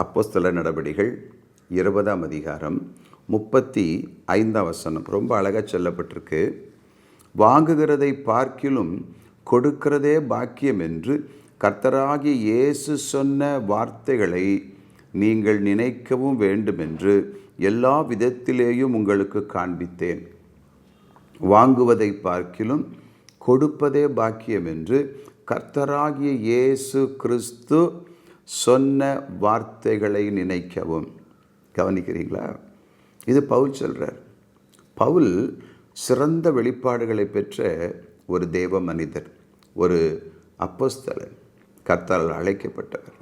அப்போஸ்தல நடவடிகள் இருபதாம் அதிகாரம் முப்பத்தி ஐந்தாம் வசனம். ரொம்ப அழகாக சொல்லப்பட்டிருக்கு. வாங்குகிறதை பார்க்கிலும் கொடுக்கிறதே பாக்கியம் என்று கர்த்தராகிய இயேசு சொன்ன வார்த்தைகளை நீங்கள் நினைக்கவும் வேண்டுமென்று எல்லா விதத்திலேயும் உங்களுக்கு காண்பித்தேன். வாங்குவதை பார்க்கிலும் கொடுப்பதே பாக்கியம் என்று கர்த்தராகிய இயேசு கிறிஸ்து சொன்ன வார்த்தைகளை நினைக்கவும். கவனிக்கிறீங்களா? இது பவுல் சொல்கிறார் பவுல் சிறந்த வெளிப்பாடுகளை பெற்ற ஒரு தேவ மனிதர் ஒரு அப்போஸ்தலன் கர்த்தால் அழைக்கப்பட்டவர்.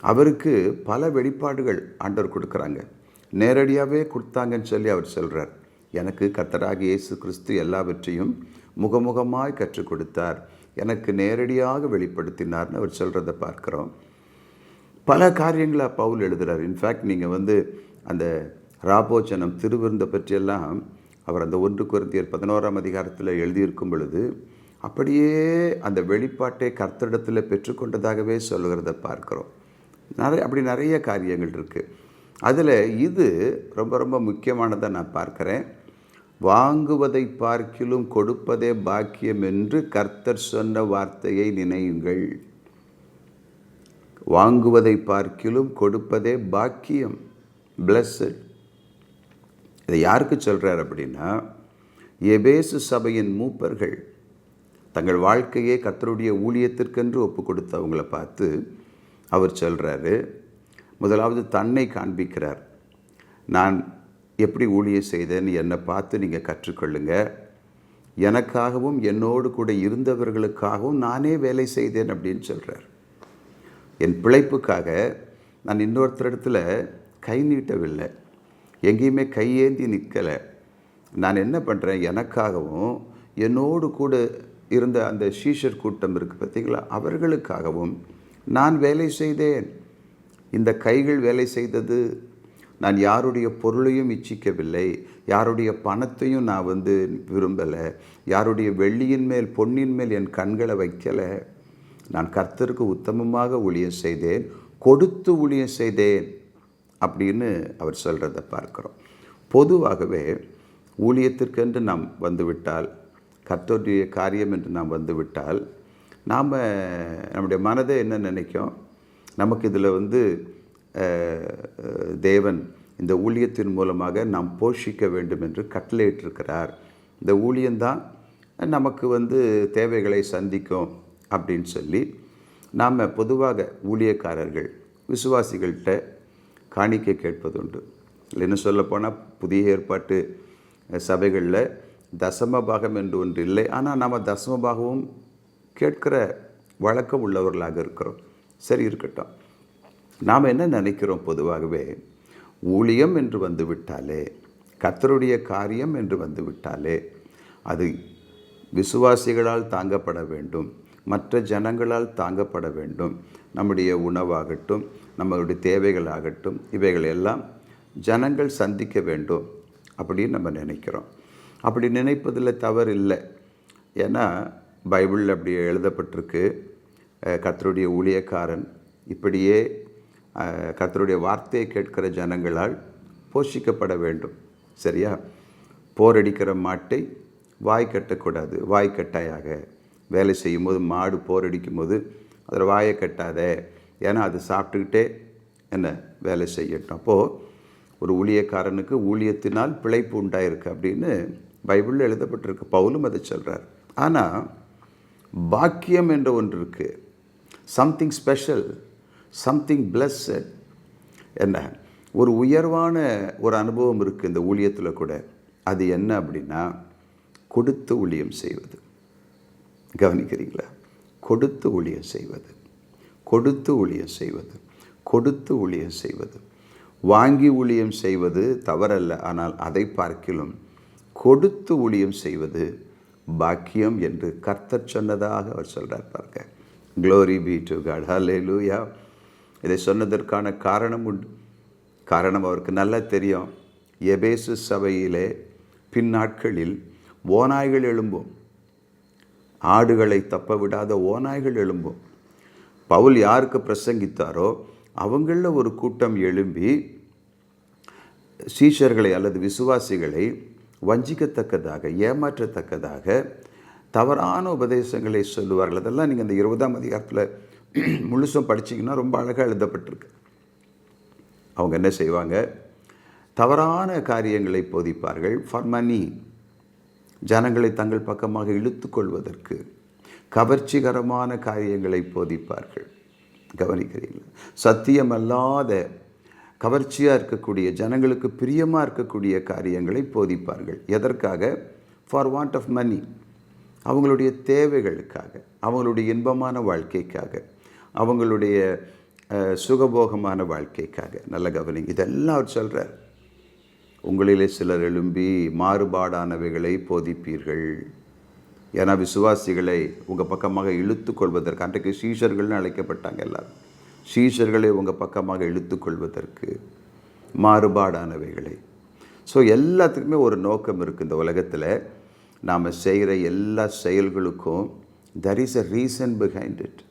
அவருக்கு பல வெளிப்பாடுகள் ஆண்டவர் கொடுக்குறாங்க. நேரடியாகவே கொடுத்தாங்கன்னு சொல்லி அவர் சொல்கிறார் எனக்கு கர்த்தராக இயேசு கிறிஸ்து எல்லாவற்றையும் முகமுகமாய் கற்றுக் கொடுத்தார். எனக்கு நேரடியாக வெளிப்படுத்தினார்னு அவர் சொல்கிறத பார்க்குறோம். பல காரியங்களை பவுல் எழுதுகிறார் இன்ஃபேக்ட் நீங்கள் வந்து அந்த ராபோச்சனம் திருவிருந்தை பற்றியெல்லாம் அவர் அந்த ஒன்று குருந்தியர் பதினோராம் அதிகாரத்தில் எழுதியிருக்கும் பொழுது அப்படியே அந்த வெளிப்பாட்டை கர்த்தரிடத்தில் பெற்றுக்கொண்டதாகவே சொல்லுகிறத பார்க்குறோம். நிறைய அப்படி நிறைய காரியங்கள் இருக்குது அதில் இது ரொம்ப ரொம்ப முக்கியமானதை நான் பார்க்குறேன். வாங்குவதை பார்க்கிலும் கொடுப்பதே பாக்கியம் என்று கர்த்தர் சொன்ன வார்த்தையை நினையுங்கள். வாங்குவதை பார்க்கிலும் கொடுப்பதே பாக்கியம். பிளஸ்ஸட் இதை யாருக்கு சொல்கிறார் அப்படின்னா எபேசு சபையின் மூப்பர்கள் தங்கள் வாழ்க்கையை கத்தருடைய ஊழியத்திற்கென்று ஒப்பு கொடுத்தவங்கள பார்த்து அவர் சொல்கிறாரு முதலாவது தன்னை காண்பிக்கிறார். நான் எப்படி ஊழியம் செய்தேன்னு என்னை பார்த்து நீங்கள் கற்றுக்கொள்ளுங்க. எனக்காகவும் என்னோடு கூட இருந்தவர்களுக்காகவும் நானே வேலை செய்தேன் அப்படின்னு சொல்கிறார் என் பிழைப்புக்காக நான் இன்னொருத்தரிடத்துல கை நீட்டவில்லை. எங்கேயுமே கையேந்தி நிற்கலை. நான் என்ன பண்ணுறேன்? எனக்காகவும் என்னோடு கூட இருந்த அந்த ஷீஷர் கூட்டம் இருக்குது பார்த்தீங்களா? அவர்களுக்காகவும் நான் வேலை செய்தேன். இந்த கைகள் வேலை செய்தது. நான் யாருடைய பொருளையும் இச்சிக்கவில்லை. யாருடைய பணத்தையும் நான் வந்து விரும்பலை. யாருடைய வெள்ளியின் மேல் பொன்னின் மேல் என் கண்களை வைக்கலை. நான் கர்த்தருக்கு உத்தமமாக ஊழியம் செய்தேன் கொடுத்து ஊழியம் செய்தேன் அப்படின்னு அவர் சொல்கிறத பார்க்குறோம். பொதுவாகவே ஊழியத்திற்கென்று நாம் வந்துவிட்டால் கர்த்தருடைய காரியம் என்று நாம் வந்துவிட்டால் நாம் நம்முடைய மனதை என்ன நினைக்கும்? நமக்கு இதில் வந்து தேவன் இந்த ஊழியத்தின் மூலமாக நாம் போஷிக்க வேண்டும் என்று கட்டளையிட்டிருக்கிறார். இந்த ஊழியந்தான் நமக்கு வந்து தேவைகளை சந்திக்கும். அப்படின்னு சொல்லி நாம் பொதுவாக ஊழியக்காரர்கள் விசுவாசிகள்கிட்ட காணிக்கை கேட்பதுண்டு. இல்லைன்னு சொல்லப்போனால் புதிய ஏற்பாட்டு சபைகளில் தசம பாகம் என்று ஒன்று இல்லை. ஆனால் நாம் தசம பாகமும் கேட்கிற வழக்கம் உள்ளவர்களாக இருக்கிறோம். சரி இருக்கட்டும். நாம் என்ன நினைக்கிறோம் பொதுவாகவே? ஊழியம் என்று வந்து விட்டாலே கத்தருடைய காரியம் என்று வந்து விட்டாலே அது விசுவாசிகளால் தாங்கப்பட வேண்டும். மற்ற ஜனங்களால் தாங்கப்பட வேண்டும். நம்முடைய உணவாகட்டும் நம்மளுடைய தேவைகளாகட்டும் இவைகள் எல்லாம் ஜனங்கள் சந்திக்க வேண்டும் அப்படின்னு நம்ம நினைக்கிறோம். அப்படி நினைப்பதில் தவறு இல்லை. ஏன்னா பைபிளில் அப்படி எழுதப்பட்டிருக்கு. கத்தருடைய ஊழியக்காரன் இப்படியே கர்த்தருடைய வார்த்தையை கேட்கிற ஜனங்களால் போஷிக்கப்பட வேண்டும். சரியா? போரடிக்கிற மாட்டை வாய் கட்டக்கூடாது. வாய் கட்டாயாக வேலை செய்யும்போது மாடு போரடிக்கும் போது அதில் வாயை கட்டாத ஏன்னா அது சாப்பிட்டுக்கிட்டே என்ன வேலை செய்யட்டும். அப்போது ஒரு ஊழியக்காரனுக்கு ஊழியத்தினால் பிழைப்பு உண்டாயிருக்கு அப்படின்னு பைபிளில் எழுதப்பட்டிருக்கு. பவுலும் அதை சொல்கிறார் ஆனால் பாக்கியம் என்ற ஒன்று இருக்குது சம்திங் ஸ்பெஷல் சம்திங் பிளஸ்ஸட் என்ன? ஒரு உயர்வான ஒரு அனுபவம் இருக்குது இந்த ஊழியத்தில் கூட. அது என்ன அப்படின்னா கொடுத்து ஊழியம் செய்வது. கவனிக்கிறீங்களா? கொடுத்து ஊழியம் செய்வது. கொடுத்து ஊழியம் செய்வது. கொடுத்து ஊழியம் செய்வது. வாங்கி ஊழியம் செய்வது தவறல்ல ஆனால் அதை பார்க்கிலும் கொடுத்து ஊழியம் செய்வது பாக்கியம் என்று கர்த்தர் சொன்னதாக அவர் சொல்கிறார் பாருங்க. க்ளோரி பி டு காட் ஹலே லூயா இதை சொன்னதற்கான காரணம் உண்டு. காரணம் அவருக்கு நல்லா தெரியும். எபேசு சபையிலே பின்னாட்களில் ஓநாய்கள் எழும்பும். ஆடுகளை தப்ப விடாத ஓநாய்கள் எழும்பும். பவுல் யாருக்கு பிரசங்கித்தாரோ அவங்களில் ஒரு கூட்டம் எழும்பி சீஷர்களை அல்லது விசுவாசிகளை வஞ்சிக்கத்தக்கதாக ஏமாற்றத்தக்கதாக தவறான உபதேசங்களை சொல்லுவார்கள். அதெல்லாம் நீங்கள் இந்த இருபதாம் அதிகாரத்தில் முழுசும் படிச்சீங்கன்னா ரொம்ப அழகாக எழுதப்பட்டிருக்கு. அவங்க என்ன செய்வாங்க? தவறான காரியங்களை போதிப்பார்கள். ஃபார் மணி ஜனங்களை தங்கள் பக்கமாக இழுத்து கொள்வதற்கு கவர்ச்சிகரமான காரியங்களை போதிப்பார்கள். கவனிக்கிறீங்களா சத்தியமல்லாத கவர்ச்சியாக இருக்கக்கூடிய ஜனங்களுக்கு பிரியமாக இருக்கக்கூடிய காரியங்களை போதிப்பார்கள். எதற்காக? ஃபார் வாண்ட் ஆஃப் மணி அவங்களுடைய தேவைகளுக்காக அவங்களுடைய இன்பமான வாழ்க்கைக்காக அவங்களுடைய சுகபோகமான வாழ்க்கைக்காக. நல்ல கவனிங்க. இதெல்லாம் அவர் சொல்கிறார் உங்களிலே சிலர் எழும்பி மாறுபாடானவைகளை போதிப்பீர்கள். ஏன்னா விசுவாசிகளை உங்கள் பக்கமாக இழுத்து கொள்வதற்கு அன்றைக்கு சீஷர்கள்னு அழைக்கப்பட்டாங்க எல்லாரும். சீஷர்களை உங்கள் பக்கமாக இழுத்து கொள்வதற்கு மாறுபாடானவைகளை. ஸோ எல்லாத்துக்குமே ஒரு நோக்கம் இருக்குது இந்த உலகத்தில். நாம் செய்கிற எல்லா செயல்களுக்கும் there is a reason behind it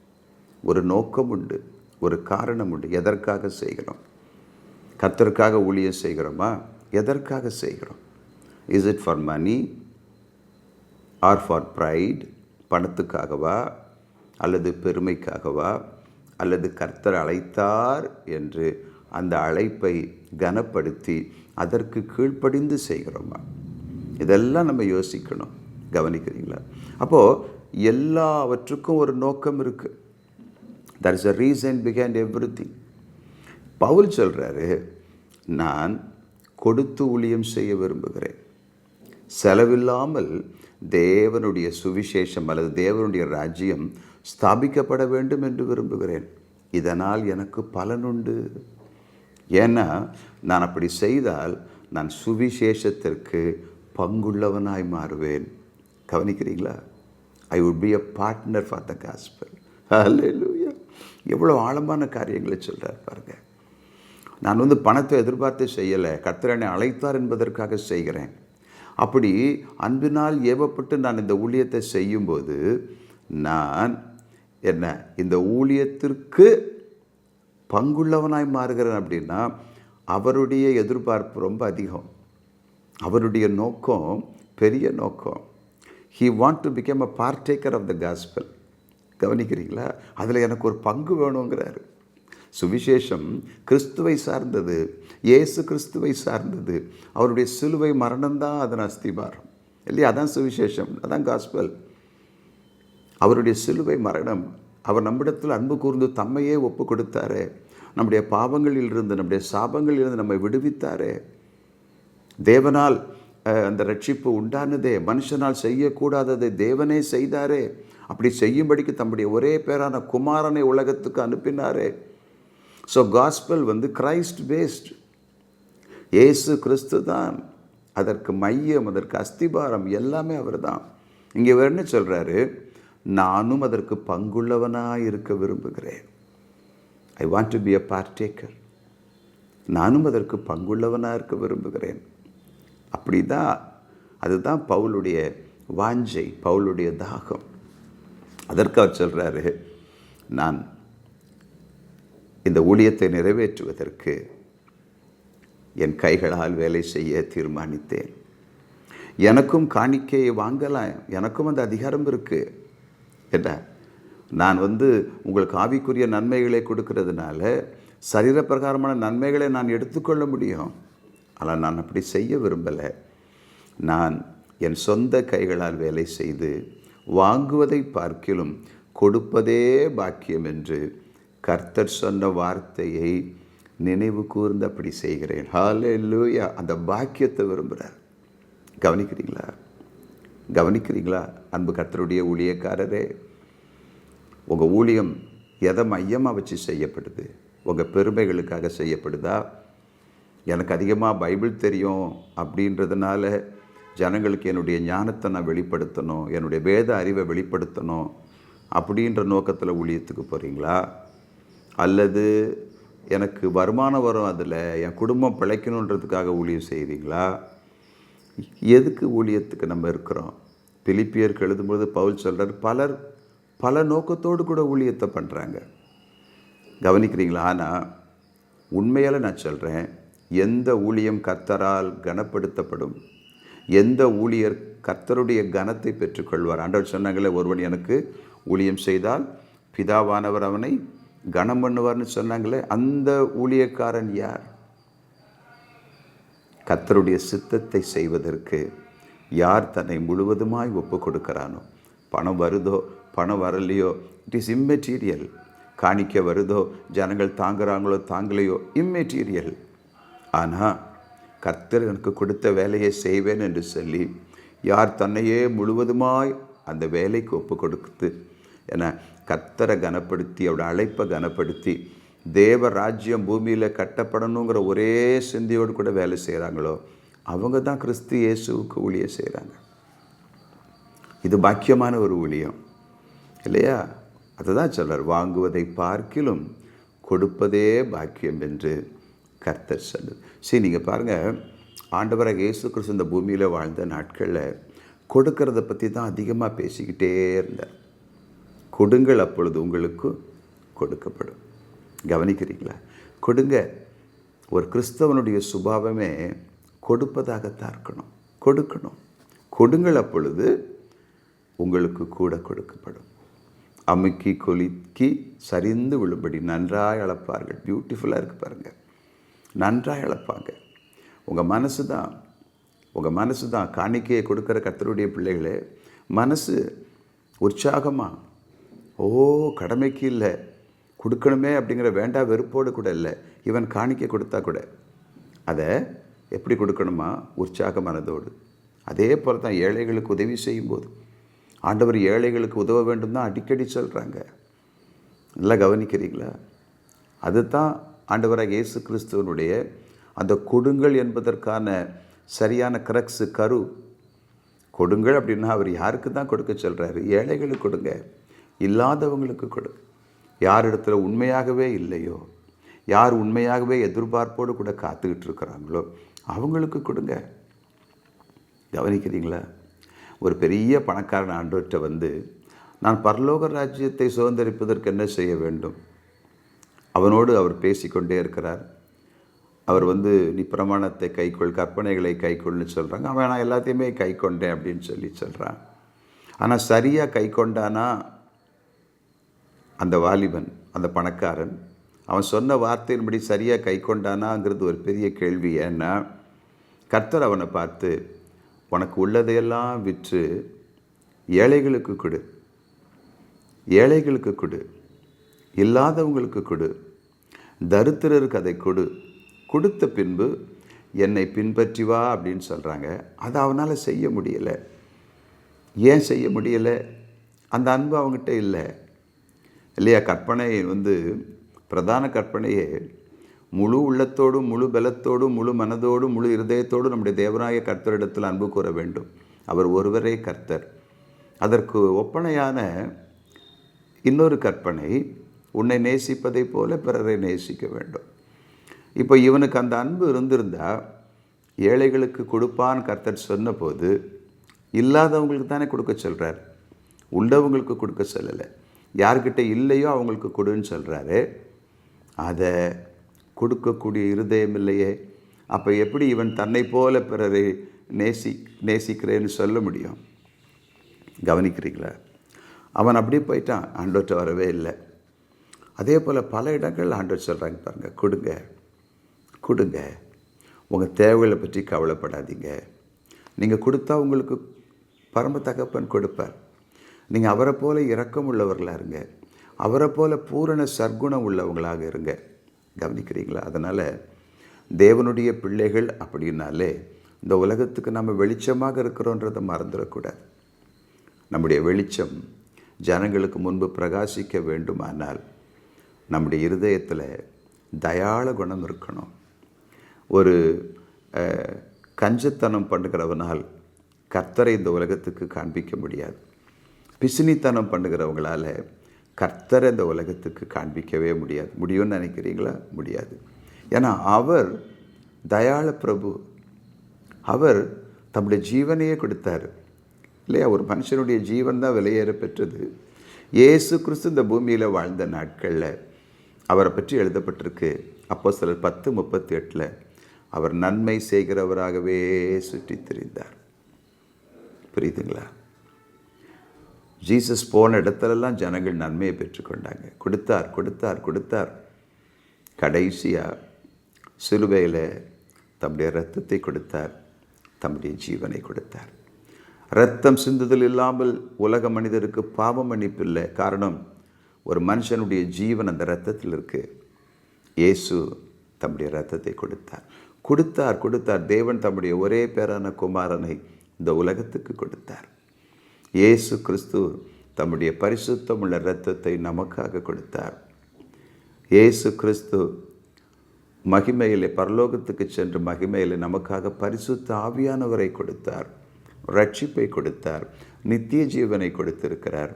ஒரு நோக்கம் உண்டு ஒரு காரணம் உண்டு. எதற்காக செய்கிறோம்? கத்தருக்காக ஊழியம் செய்கிறோமா? எதற்காக செய்கிறோம்? Is it for money or for pride பணத்துக்காகவா அல்லது பெருமைக்காகவா? அல்லது கர்த்தர் அழைத்தார் என்று அந்த அழைப்பை கனப்படுத்தி அதற்கு கீழ்ப்படிந்து செய்கிறோமா? இதெல்லாம் நம்ம யோசிக்கணும். கவனிக்கிறீங்களா? அப்போது எல்லாவற்றுக்கும் ஒரு நோக்கம் இருக்குது there is a reason behind everything Paul சொல்கிறாரு நான் கொடுத்து ஊழியம் செய்ய விரும்புகிறேன். செலவில்லாமல் தேவனுடைய சுவிசேஷம் அல்லது தேவனுடைய ராஜ்யம் ஸ்தாபிக்கப்பட வேண்டும் என்று விரும்புகிறேன். இதனால் எனக்கு பலனுண்டு ஏன்னா நான் அப்படி செய்தால் நான் சுவிசேஷத்திற்கு பங்குள்ளவனாய் மாறுவேன். கவனிக்கிறீங்களா? I would be a partner for the gospel ஹalleluya எவ்வளோ ஆழமான காரியங்களை சொல்கிறார் பாருங்கள் நான் வந்து பணத்தை எதிர்பார்த்து செய்யலை. கர்த்தரனை அழைத்தார் என்பதற்காக செய்கிறேன். அப்படி அன்பினால் ஏவப்பட்டு நான் இந்த ஊழியத்தை செய்யும்போது நான் என்ன இந்த ஊழியத்திற்கு பங்குள்ளவனாய் மாறுகிறேன் அப்படின்னா அவருடைய எதிர்பார்ப்பு ரொம்ப அதிகம். அவருடைய நோக்கம் பெரிய நோக்கம். He want to become a partaker of the gospel கவனிக்கிறீங்களா? அதில் எனக்கு ஒரு பங்கு வேணுங்கிறாரு. சுவிசேஷம் கிறிஸ்துவை சார்ந்தது இயேசு கிறிஸ்துவை சார்ந்தது. அவருடைய சிலுவை மரணம்தான் அதன் அஸ்திபாரம். இல்லையா? அதான் சுவிசேஷம் அதான் காஸ்பல் அவருடைய சிலுவை மரணம் அவர் நம்மிடத்தில் அன்பு கூர்ந்து தம்மையே ஒப்பு கொடுத்தாரே. நம்முடைய பாவங்களில் இருந்து நம்முடைய சாபங்களில் இருந்து நம்மை விடுவித்தாரே. தேவனால் அந்த ரட்சிப்பு உண்டானதே. மனுஷனால் செய்யக்கூடாததை தேவனே செய்தாரே. அப்படி செய்யும்படிக்கு தம்முடைய ஒரே பேரான குமாரனை உலகத்துக்கு அனுப்பினாரே. ஸோ காஸ்பல் வந்து கிரைஸ்ட் பேஸ்ட் இயேசு கிறிஸ்து தான். அதற்கு மையம் அதற்கு அஸ்திபாரம் எல்லாமே அவர் தான். இங்கே இவர் என்ன சொல்கிறாரு நானும் அதற்கு பங்குள்ளவனாக இருக்க விரும்புகிறேன். I want to be a partaker நானும் அதற்கு பங்குள்ளவனாக இருக்க விரும்புகிறேன். அப்படி தான் அதுதான் பவுலுடைய வாஞ்சை பவுலுடைய தாகம். அதற்கு அவர் சொல்கிறாரு நான் இந்த ஊழியத்தை நிறைவேற்றுவதற்கு என் கைகளால் வேலை செய்ய தீர்மானித்தேன். எனக்கும் காணிக்கையை வாங்கலாம். எனக்கும் அந்த அதிகாரம் இருக்குது என்ன நான் வந்து உங்களுக்கு ஆவிக்குரிய நன்மைகளை கொடுக்கறதுனால சரீரப்பிரகாரமான நன்மைகளை நான் எடுத்துக்கொள்ள முடியும். ஆனால் நான் அப்படி செய்ய விரும்பலை. நான் என் சொந்த கைகளால் வேலை செய்து வாங்குவதை பார்க்கிலும் கொடுப்பதே பாக்கியம் என்று கர்த்தர் சொன்ன வார்த்தையை நினைவு கூர்ந்து அப்படி செய்கிறேன். ஹalleluya அந்த பாக்கியத்தை விரும்புகிறார் கவனிக்கிறீங்களா? கவனிக்கிறீங்களா? அன்பு கர்த்தருடைய ஊழியக்காரரே உங்கள் ஊழியம் எதை மையமாக வச்சு செய்யப்படுது? உங்கள் பெருமைகளுக்காக செய்யப்படுதா? எனக்கு அதிகமாக பைபிள் தெரியும் அப்படின்றதுனால ஜனங்களுக்கு என்னுடைய ஞானத்தை நான் வெளிப்படுத்தணும் என்னுடைய வேத அறிவை வெளிப்படுத்தணும் அப்படின்ற நோக்கத்தில் ஊழியத்துக்கு போகிறீங்களா அல்லது எனக்கு வருமானம் வரும் அதில் என் குடும்பம் பிழைக்கணுன்றதுக்காக ஊழியம் செய்கிறீங்களா எதுக்கு ஊழியத்துக்கு நம்ம இருக்கிறோம்? பிலிப்பியருக்கு எழுதும்போது பவுல் சொல்கிறார் பலர் பல நோக்கத்தோடு கூட ஊழியத்தை பண்ணுறாங்க கவனிக்கிறீங்களா? ஆனால் உண்மையால் நான் சொல்கிறேன் எந்த ஊழியம் கர்த்தரால் கனப்படுத்தப்படும் எந்த ஊழியர் கர்த்தருடைய கனத்தை பெற்றுக்கொள்வார்? ஆண்டவர் சொன்னாங்களே ஒருவன் எனக்கு ஊழியம் செய்தால் பிதாவானவர் அவனை கனம் பண்ணுவார்னு சொன்னாங்களே அந்த ஊழியக்காரன் யார்? கர்த்தருடைய சித்தத்தை செய்வதற்கு யார் தன்னை முழுவதுமாய் ஒப்பு கொடுக்கிறானோ? பணம் வருதோ பணம் வரலையோ? இட் இஸ் இம்மெட்டீரியல் காணிக்க வருதோ ஜனங்கள் தாங்குறாங்களோ தாங்கலையோ? இம்மெட்டீரியல் ஆனால் கர்த்தர் எனக்கு கொடுத்த வேலையை செய்வேன் என்று சொல்லி யார் தன்னையே முழுவதுமாய் அந்த வேலைக்கு ஒப்பு கொடுத்து என கத்தரை கனப்படுத்தி அவரோட அழைப்பை கனப்படுத்தி தேவ ராஜ்யம் பூமியில் கட்டப்படணுங்கிற ஒரே சிந்தையோடு கூட வேலை செய்கிறாங்களோ அவங்க தான் கிறிஸ்து இயேசுவுக்கு ஊழியை செய்கிறாங்க இது பாக்கியமான ஒரு ஊழியம். இல்லையா? அதுதான் சொல்றார் வாங்குவதை பார்க்கிலும் கொடுப்பதே பாக்கியம் என்று கர்த்தர் சொல்லு சரி நீங்கள் பாருங்கள் ஆண்டவராக இயேசு கிறிஸ்து இந்த பூமியில் வாழ்ந்த நாட்களில் கொடுக்கறத பற்றி தான் அதிகமாக பேசிக்கிட்டே இருந்தார். கொடுங்கள் அப்பொழுது உங்களுக்கு கொடுக்கப்படும். கவனிக்கிறீங்களா? கொடுங்க. ஒரு கிறிஸ்தவனுடைய சுபாவமே கொடுப்பதாகத்தான் இருக்கணும் கொடுக்கணும். கொடுங்கள் அப்பொழுது உங்களுக்கு கூட கொடுக்கப்படும். அமுக்கி கொலுக்கி சரிந்து விழும்படி நன்றாய் அளப்பார்கள். பியூட்டிஃபுல்லாக இருக்கு பாருங்கள் நன்றாய் அளப்பாங்க. உங்கள் மனசு தான். உங்கள் மனசு தான். காணிக்கையை கொடுக்குற கத்தருடைய பிள்ளைகளே மனசு உற்சாகமாக ஓ கடமைக்கு இல்லை. கொடுக்கணுமே அப்படிங்கிற வேண்டா வெறுப்போடு கூட இல்லை. இவன் காணிக்க கொடுத்தா கூட. அதை எப்படி கொடுக்கணுமா? உற்சாக மனதோடு. அதே போல் தான் ஏழைகளுக்கு உதவி செய்யும்போது. ஆண்டவர் ஏழைகளுக்கு உதவ வேண்டும் தான் அடிக்கடி சொல்கிறாங்க நல்லா கவனிக்கிறீங்களா? அதுதான் ஆண்டவராக இயேசு கிறிஸ்துவனுடைய அந்த கொடுங்கள் என்பதற்கான சரியான கிரக்ஸு கரு. கொடுங்கள் அப்படின்னா அவர் யாருக்கு தான் கொடுக்க சொல்கிறாரு ஏழைகளுக்கு கொடுங்க. இல்லாதவங்களுக்கு கொடு. யாரிடத்துல உண்மையாகவே இல்லையோ யார் உண்மையாகவே எதிர்பார்ப்போடு கூட காத்துக்கிட்டு இருக்கிறாங்களோ அவங்களுக்கு கொடுங்க. கவனிக்கிறீங்களா? ஒரு பெரிய பணக்காரன் ஆண்டோர்கிட்ட வந்து நான் பரலோக ராஜ்யத்தை சுதந்திரிப்பதற்கு என்ன செய்ய வேண்டும்? அவனோடு அவர் பேசிக்கொண்டே இருக்கிறார். அவர் வந்து நீ பிரமாணத்தை கைக்கொள் கற்பனைகளை கைக்கொள்னு சொல்கிறாங்க அவன் நான் எல்லாத்தையுமே கை கொண்டேன் அப்படின்னு சொல்லி சொல்கிறான் ஆனால் சரியாக கை கொண்டானா அந்த வாலிபன் அந்த பணக்காரன் அவன் சொன்ன வார்த்தையின்படி சரியாக கை கொண்டானாங்கிறது ஒரு பெரிய கேள்வி. ஏன்னா கர்த்தர் அவனை பார்த்து உனக்கு உள்ளதையெல்லாம் விற்று ஏழைகளுக்கு கொடு. ஏழைகளுக்கு கொடு. இல்லாதவங்களுக்கு கொடு. தரித்திரருக்கு அதை கொடு. கொடுத்த பின்பு என்னை பின்பற்றி வா அப்படின்னு சொல்கிறாங்க அதை அவனால் செய்ய முடியலை. ஏன் செய்ய முடியலை? அந்த அன்பு அவங்ககிட்ட இல்லை. இல்லையா? கற்பனை வந்து பிரதான கற்பனையே முழு உள்ளத்தோடும் முழு பலத்தோடும் முழு மனதோடும் முழு இருதயத்தோடும் நம்முடைய தேவராய கர்த்தரிடத்தில் அன்பு கூற வேண்டும். அவர் ஒருவரே கர்த்தர். அதற்கு ஒப்பனையான இன்னொரு கற்பனை உன்னை நேசிப்பதைப் போல பிறரை நேசிக்க வேண்டும். இப்போ இவனுக்கு அந்த அன்பு இருந்திருந்தால் ஏழைகளுக்கு கொடுப்பான் கர்த்தர் சொன்னபோது இல்லாதவங்களுக்கு தானே கொடுக்க சொல்கிறார் உள்ளவங்களுக்கு கொடுக்க சொல்லலை. யார்கிட்ட இல்லையோ அவங்களுக்கு கொடுன்னு சொல்கிறாரு அதை கொடுக்கக்கூடிய இருதயம் இல்லையே அப்போ எப்படி இவன் தன்னை போல பிறரை நேசி நேசிக்கிறேன்னு சொல்ல முடியும்? கவனிக்கிறீங்களா? அவன் அப்படியே போயிட்டான். ஆண்டோட்ட வரவே இல்லை. அதே போல் பல இடங்கள் ஆண்டோர் சொல்கிறாங்க பாருங்கள் கொடுங்க. கொடுங்க. உங்கள் தேவைகளை பற்றி கவலைப்படாதீங்க. நீங்கள் கொடுத்தா உங்களுக்கு பரம தகப்பன் கொடுப்பார். நீங்கள் அவரை போல இரக்கம் உள்ளவர்களாக இருங்க. அவரை போல பூரண சர்க்குணம் உள்ளவங்களாக இருங்க. கவனிக்கிறீங்களா? அதனால் தேவனுடைய பிள்ளைகள் அப்படின்னாலே இந்த உலகத்துக்கு நம்ம வெளிச்சமாக இருக்கிறோன்றதை மறந்துடக்கூடாது. நம்முடைய வெளிச்சம் ஜனங்களுக்கு முன்பு பிரகாசிக்க வேண்டுமானால் நம்முடைய இருதயத்தில் தயாள குணம் இருக்கணும். ஒரு கஞ்சத்தனம் பண்ணுகிறவனால் கர்த்தரை இந்த உலகத்துக்கு காண்பிக்க முடியாது. பிசினித்தனம் பண்ணுகிறவங்களால கர்த்தரை இந்த உலகத்துக்கு காண்பிக்கவே முடியாது. முடியும்னு நினைக்கிறீங்களா? முடியாது. ஏன்னா அவர் தயாள பிரபு. அவர் தம்முடைய ஜீவனையே கொடுத்தாரு. இல்லையா? ஒரு மனுஷனுடைய ஜீவன் தான் விலையேற பெற்றது. இயேசு கிறிஸ்து இந்த பூமியில் வாழ்ந்த நாட்களில் அவரை பற்றி எழுதப்பட்டிருக்கு. அப்போ சிலர் பத்து முப்பத்தி எட்டில் அவர் நன்மை செய்கிறவராகவே சுற்றித் திரிந்தார். புரியுதுங்களா? ஜீசஸ் போன இடத்துலலாம் ஜனங்கள் நன்மையை பெற்றுக்கொண்டாங்க. கொடுத்தார் கொடுத்தார் கொடுத்தார். கடைசியாக சிலுவையில் தம்முடைய ரத்தத்தை கொடுத்தார் தம்முடைய ஜீவனை கொடுத்தார். ரத்தம் சிந்துதல் இல்லாமல் உலக மனிதருக்கு பாவம் மன்னிப்பில்லை. காரணம் ஒரு மனுஷனுடைய ஜீவன் அந்த ரத்தத்தில் இருக்குது இயேசு தம்முடைய ரத்தத்தை கொடுத்தார். கொடுத்தார் கொடுத்தார். தேவன் தம்முடைய ஒரே பேரான குமாரனை இந்த உலகத்துக்கு கொடுத்தார். இயேசு கிறிஸ்து தம்முடைய பரிசுத்தமுள்ள இரத்தத்தை நமக்காக கொடுத்தார். இயேசு கிறிஸ்து மகிமையிலே பரலோகத்துக்கு சென்று மகிமையிலே நமக்காக பரிசுத்த ஆவியானவரை கொடுத்தார். ரட்சிப்பை கொடுத்தார். நித்திய ஜீவனை கொடுத்திருக்கிறார்.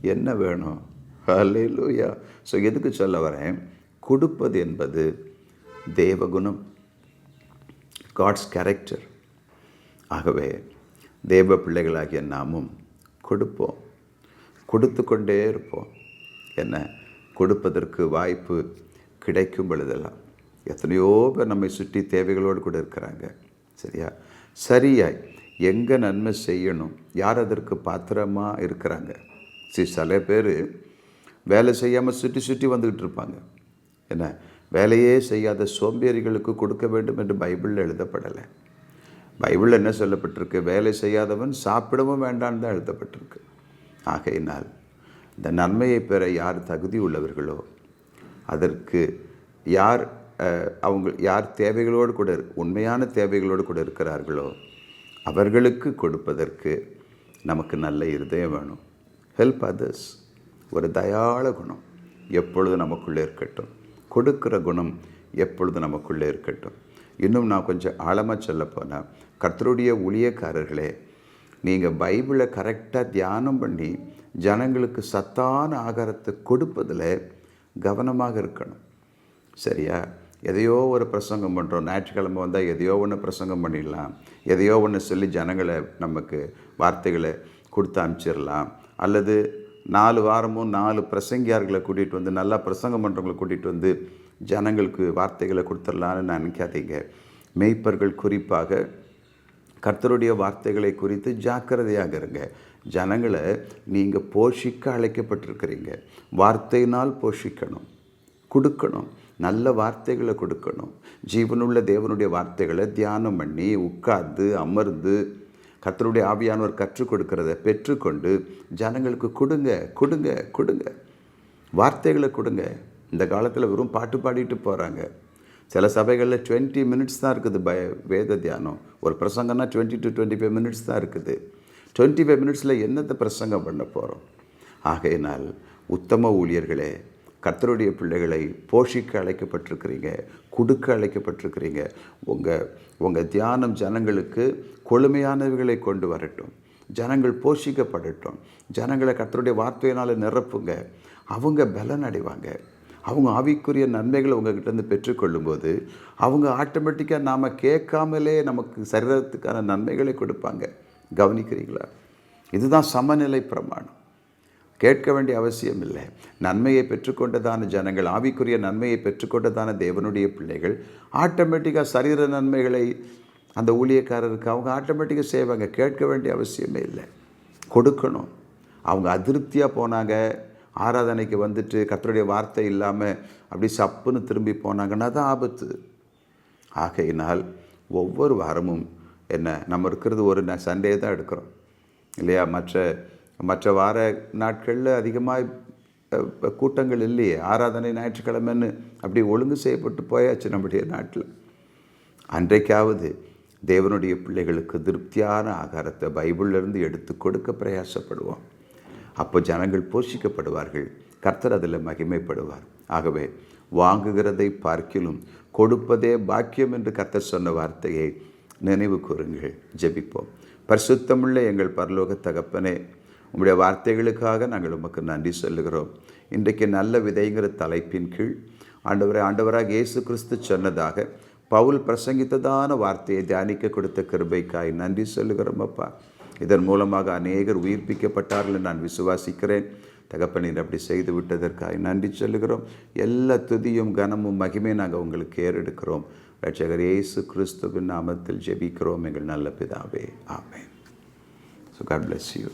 என்ன வேணும்? ஹalleluya. ஸோ எதுக்கு சொல்ல வரேன்? கொடுப்பது என்பது தேவகுணம் காட்ஸ் கேரக்டர் ஆகவே தேவ பிள்ளைகளாகிய நாமும் கொடுப்போம். கொடுத்து கொண்டே இருப்போம். என்ன? கொடுப்பதற்கு வாய்ப்பு கிடைக்கும் பொழுதெல்லாம். எத்தனையோ பேர் நம்மை சுற்றி தேவைகளோடு கூட இருக்கிறாங்க. சரியா? சரியாய். எங்கே நன்மை செய்யணும்? யார் அதற்கு பாத்திரமாக இருக்கிறாங்க? சரி சில பேர் வேலை செய்யாமல் சுற்றி சுற்றி வந்துக்கிட்டு இருப்பாங்க. என்ன? வேலையே செய்யாத சோம்பேறிகளுக்கு கொடுக்க வேண்டும் என்று பைபிளில் எழுதப்படலை. பைபிளில் என்ன சொல்லப்பட்டிருக்கு? வேலை செய்யாதவன் சாப்பிடவும் வேண்டான்னு தான் எழுதப்பட்டிருக்கு. ஆகையினால் இந்த நன்மையை பெற யார் தகுதி உள்ளவர்களோ அதற்கு யார் அவங்க யார் தேவைகளோடு கூட இரு- உண்மையான தேவைகளோடு கூட இருக்கிறார்களோ அவர்களுக்கு கொடுப்பதற்கு நமக்கு நல்ல இருதயம் வேணும். ஹெல்ப் அதர்ஸ் ஒரு தயாள குணம் எப்பொழுது நமக்குள்ளே இருக்கட்டும். கொடுக்கிற குணம் எப்பொழுது நமக்குள்ளே இருக்கட்டும். இன்னும் நான் கொஞ்சம் ஆழமாக சொல்ல போனால் கர்த்தருடைய ஊழியக்காரர்களே நீங்கள் பைபிளை கரெக்டாக தியானம் பண்ணி ஜனங்களுக்கு சத்தான ஆகாரத்தை கொடுப்பதில் கவனமாக இருக்கணும். சரியா? எதையோ ஒரு பிரசங்கம் பண்ணுறோம் ஞாயிற்றுக்கிழமை வந்தால் எதையோ ஒன்று பிரசங்கம் பண்ணிடலாம். எதையோ ஒன்று சொல்லி ஜனங்களை நமக்கு வார்த்தைகளை கொடுத்து அனுப்பிச்சிடலாம். அல்லது நாலு வாரமும் நாலு பிரசங்கியார்களை கூட்டிகிட்டு வந்து நல்லா பிரசங்கம் பண்ணுறவங்களை கூட்டிகிட்டு வந்து ஜனங்களுக்கு வார்த்தைகளை கொடுத்துடலான்னு நினைக்காதீங்க. மெய்ப்பர்கள் குறிப்பாக கர்த்தருடைய வார்த்தைகளை குறித்து ஜாக்கிரதையாக இருங்க. ஜனங்களை நீங்கள் போஷிக்க அழைக்கப்பட்டிருக்கிறீங்க. வார்த்தையினால் போஷிக்கணும். கொடுக்கணும். நல்ல வார்த்தைகளை கொடுக்கணும். ஜீவனுள்ள தேவனுடைய வார்த்தைகளை தியானம் பண்ணி உட்கார்ந்து அமர்ந்து கர்த்தருடைய ஆவியானவர் கற்றுக் கொடுக்கிறத பெற்றுக்கொண்டு ஜனங்களுக்கு கொடுங்க கொடுங்க கொடுங்க. வார்த்தைகளை கொடுங்க. இந்த காலத்தில் வெறும் பாட்டு பாடிட்டு போகிறாங்க சில சபைகளில் டுவெண்ட்டி மினிட்ஸ் தான் இருக்குது பய வேத தியானம். ஒரு பிரசங்கன்னா twenty two twenty five minutes தான் இருக்குது. டுவெண்ட்டி ஃபைவ் மினிட்ஸில் என்னத்தை பிரசங்கம் பண்ண போகிறோம் ஆகையினால் உத்தம ஊழியர்களே கர்த்தருடைய பிள்ளைகளை போஷிக்க அழைக்கப்பட்டிருக்கிறீங்க கொடுக்க அழைக்கப்பட்டிருக்கிறீங்க. உங்கள் உங்கள் தியானம் ஜனங்களுக்கு கொழுமையானவைகளை கொண்டு வரட்டும். ஜனங்கள் போஷிக்கப்படட்டும். ஜனங்களை கர்த்தருடைய வார்த்தையினால் நிரப்புங்க. அவங்க பலன் அடைவாங்க அவங்க ஆவிக்குரிய நன்மைகளை உங்ககிட்டேருந்து பெற்றுக்கொள்ளும்போது அவங்க ஆட்டோமேட்டிக்காக நாம் கேட்காமலே நமக்கு சரீரத்துக்கான நன்மைகளை கொடுப்பாங்க. கவனிக்கிறீங்களா? இதுதான் சமநிலை பிரமாணம். கேட்க வேண்டிய அவசியம் இல்லை. நன்மையை பெற்றுக்கொண்டதான ஜனங்கள் ஆவிக்குரிய நன்மையை பெற்றுக்கொண்டதான தேவனுடைய பிள்ளைகள் ஆட்டோமேட்டிக்காக சரீர நன்மைகளை அந்த ஊழியக்காரருக்கு அவங்க ஆட்டோமேட்டிக்காக செய்வாங்க. கேட்க வேண்டிய அவசியமே இல்லை. கொடுக்கணும். அவங்க அதிருப்தியாக போனாங்க. ஆராதனைக்கு வந்துட்டு கர்த்தருடைய வார்த்தை இல்லாமல் அப்படி சப்புன்னு திரும்பி போனாங்கன்னா தான் ஆபத்து. ஆகையினால் ஒவ்வொரு வாரமும் என்ன நம்ம இருக்கிறது ஒரு ந- சண்டே தான் எடுக்கிறோம். இல்லையா? மற்ற மற்ற வார நாட்களில் அதிகமாக கூட்டங்கள் இல்லையே. ஆராதனை ஞாயிற்றுக்கிழமைன்னு அப்படி ஒழுங்கு செய்யப்பட்டு போயாச்சு நம்முடைய நாட்டில். அன்றைக்காவது தேவனுடைய பிள்ளைகளுக்கு திருப்தியான ஆகாரத்தை பைபிளிலிருந்து எடுத்து கொடுக்க பிரயாசப்படுவோம். அப்போ ஜனங்கள் போஷிக்கப்படுவார்கள். கர்த்தர் அதில் மகிமைப்படுவார். ஆகவே வாங்குகிறதை பார்க்கிலும் கொடுப்பதே பாக்கியம் என்று கர்த்தர் சொன்ன வார்த்தையை நினைவு கூறுங்கள். ஜெபிப்போம். பரிசுத்தமுள்ள எங்கள் பரலோக தகப்பனே உம்முடைய வார்த்தைகளுக்காக நாங்கள் உமக்கு நன்றி சொல்லுகிறோம். இன்றைக்கு நல்ல விதைங்கிற தலைப்பின் கீழ் ஆண்டவரை ஆண்டவராக இயேசு கிறிஸ்து சொன்னதாக பவுல் பிரசங்கித்ததான வார்த்தையை தியானிக்க கொடுத்த கிருபைக்காய் நன்றி சொல்லுகிறோம் அப்பா. இதன் மூலமாக அநேகர் உயிர்ப்பிக்கப்பட்டார்கள் நான் விசுவாசிக்கிறேன். தகப்பனீர் அப்படி செய்து விட்டதற்காக நன்றி சொல்லுகிறோம். எல்லா துதியும் கனமும் மகிமே நாங்கள் உங்களுக்கு ஏறெடுக்கிறோம். ரட்சகர் இயேசு கிறிஸ்துவின் நாமத்தில் ஜெபிக்கிறோம். எங்கள் நல்ல பிதாவே. ஆமேன். So God bless you